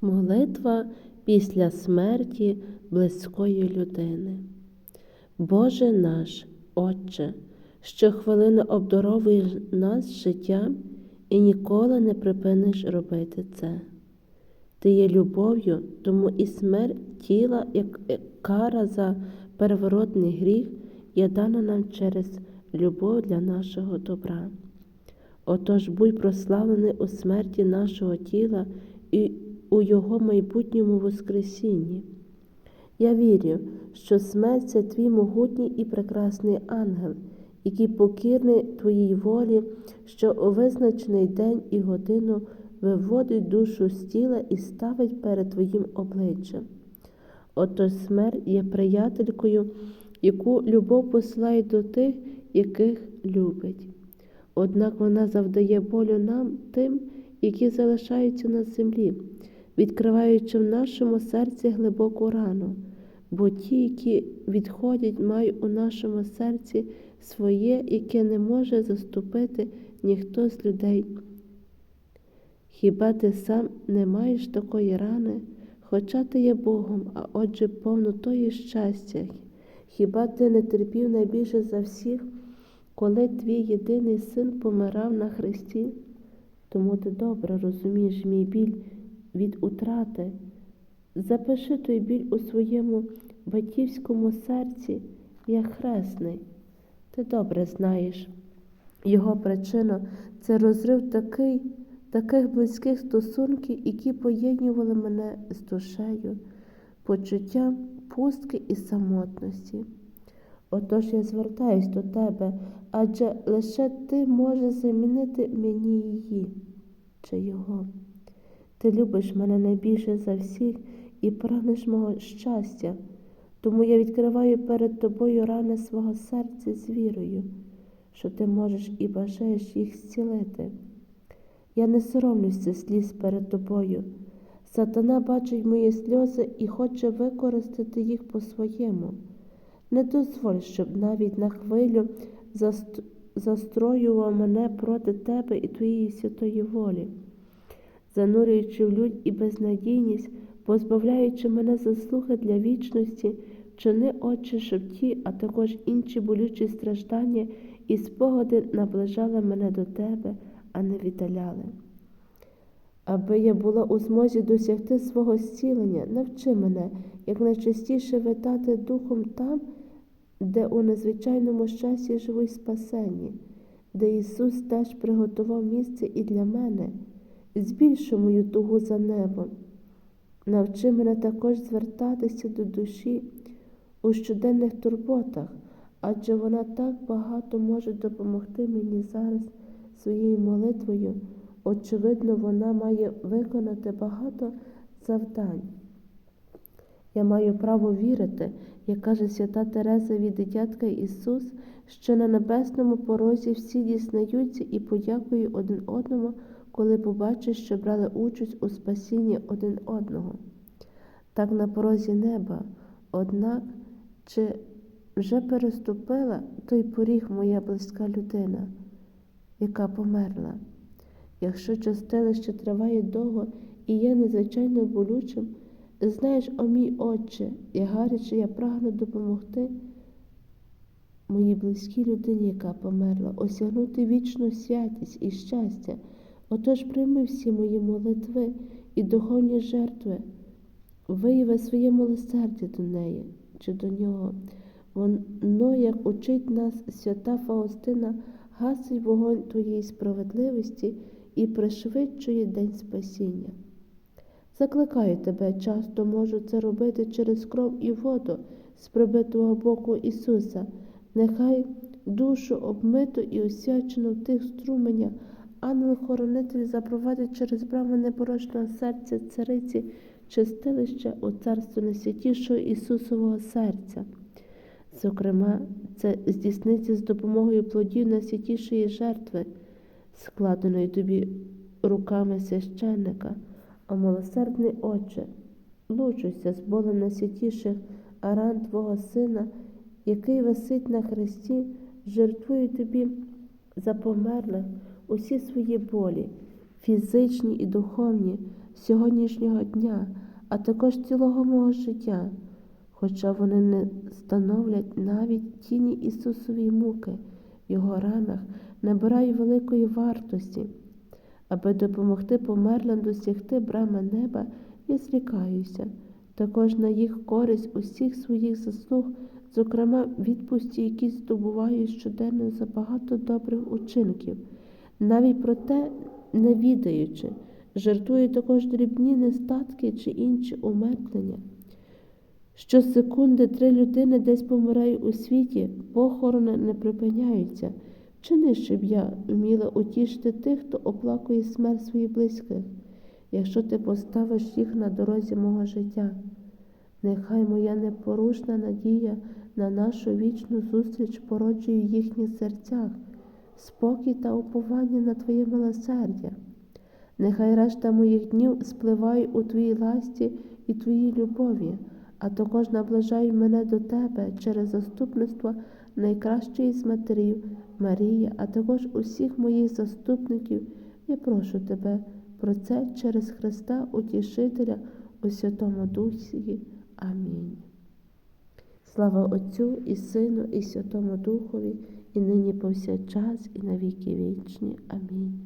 Молитва після смерті близької людини. Боже наш, Отче, щохвилини обдаровуєш нас життям і ніколи не припиниш робити це. Ти є любов'ю, тому і смерть тіла, як кара за переворотний гріх, є дана нам через любов для нашого добра. Отож будь прославлений у смерті нашого тіла і у Його майбутньому Воскресінні. Я вірю, що смерть це твій могутній і прекрасний ангел, який покірний твоїй волі, що у визначений день і годину виводить душу з тіла і ставить перед твоїм обличчям. Отож смерть є приятелькою, яку любов посилає до тих, яких любить. Однак вона завдає болю нам тим, які залишаються на землі, відкриваючи в нашому серці глибоку рану, бо ті, які відходять, мають у нашому серці своє, яке не може заступити ніхто з людей. Хіба ти сам не маєш такої рани, хоча ти є Богом, а отже повнотої щастя? Хіба ти не терпів найбільше за всіх, коли твій єдиний син помирав на хресті? Тому ти добре розумієш мій біль від утрати. Запиши той біль у своєму батьківському серці, як хресний. Ти добре знаєш. Його причина це розрив такий, таких близьких стосунків, які поєднували мене з душею, почуттям пустки і самотності. Отож я звертаюсь до тебе, адже лише ти можеш замінити мені її чи його. Ти любиш мене найбільше за всіх і прагнеш мого щастя, тому я відкриваю перед тобою рани свого серця з вірою, що ти можеш і бажаєш їх зцілити. Я не соромлюся сліз перед тобою. Сатана бачить мої сльози і хоче використати їх по-своєму. Не дозволь, щоб навіть на хвилю застроював мене проти тебе і твоєї святої волі, занурюючи в лють і безнадійність, позбавляючи мене заслуги для вічності, чини, Отче, щоб ті, а також інші болючі страждання і спогади наближали мене до тебе, а не віддаляли. Аби я була у змозі досягти свого зцілення, навчи мене, як найчастіше витати духом там, де у незвичайному щасті живу й спасенні, де Ісус теж приготував місце і для мене, збільшу мою тугу за небом. Навчи мене також звертатися до душі у щоденних турботах, адже вона так багато може допомогти мені зараз своєю молитвою. Очевидно, вона має виконати багато завдань. Я маю право вірити, як каже свята Тереза від дитятка Ісус, що на небесному порозі всі дізнаються і подякують один одному, коли побачать, що брали участь у спасінні один одного. Так на порозі неба, однак, чи вже переступила той поріг моя близька людина, яка померла. Якщо частелище триває довго і є незвичайно болючим, знаєш, о мій Отче, як гаряче я прагну допомогти моїй близькій людині, яка померла, осягнути вічну святість і щастя. Отож прийми всі мої молитви і духовні жертви, вияви своє милосердя до неї чи до нього. Воно, як учить нас свята Фаустина, гасить вогонь твоєї справедливості і пришвидшує день спасіння. Закликаю тебе, часто можу це робити через кров і воду з прибитого боку Ісуса, нехай душу обмиту і освячену в тих струменях, ангел-хоронитель запровадить через браму непорочного серця цариці чистилище у царство найсвятішого Ісусового серця. Зокрема, це здійсниться з допомогою плодів найсвятішої жертви складеної тобі руками священника, а милосердний Отче, лучуйся з болем найсвятіших аран Твого Сина, який висить на хресті, жертвує тобі за померлих усі свої болі, фізичні і духовні, сьогоднішнього дня, а також цілого мого життя, хоча вони не становлять навіть тіні Ісусової муки, в Його ранах набирають великої вартості. Аби допомогти померлим досягти брами неба, я зрікаюся, також на їх користь усіх своїх заслуг, зокрема відпусті, які здобуваю щоденно за багато добрих учинків, навіть про те не відаючи, жертвую також дрібні нестатки чи інші умертвлення. Щосекунди три людини десь помирають у світі, похорони не припиняються. Чини, щоб я вміла утішити тих, хто оплакує смерть своїх близьких, якщо ти поставиш їх на дорозі мого життя. Нехай моя непорушна надія на нашу вічну зустріч породжує в їхніх серцях, спокій та уповання на Твоє милосердя. Нехай решта моїх днів спливає у Твоїй ласті і Твоїй любові, а також наближай мене до Тебе через заступництво найкращої з матерів Марії, а також усіх моїх заступників. Я прошу Тебе про це через Христа Утішителя у Святому Дусі. Амінь. Слава Отцю і Сину, і Святому Духові, і нині повсякчас, і на віки вічні. Амінь.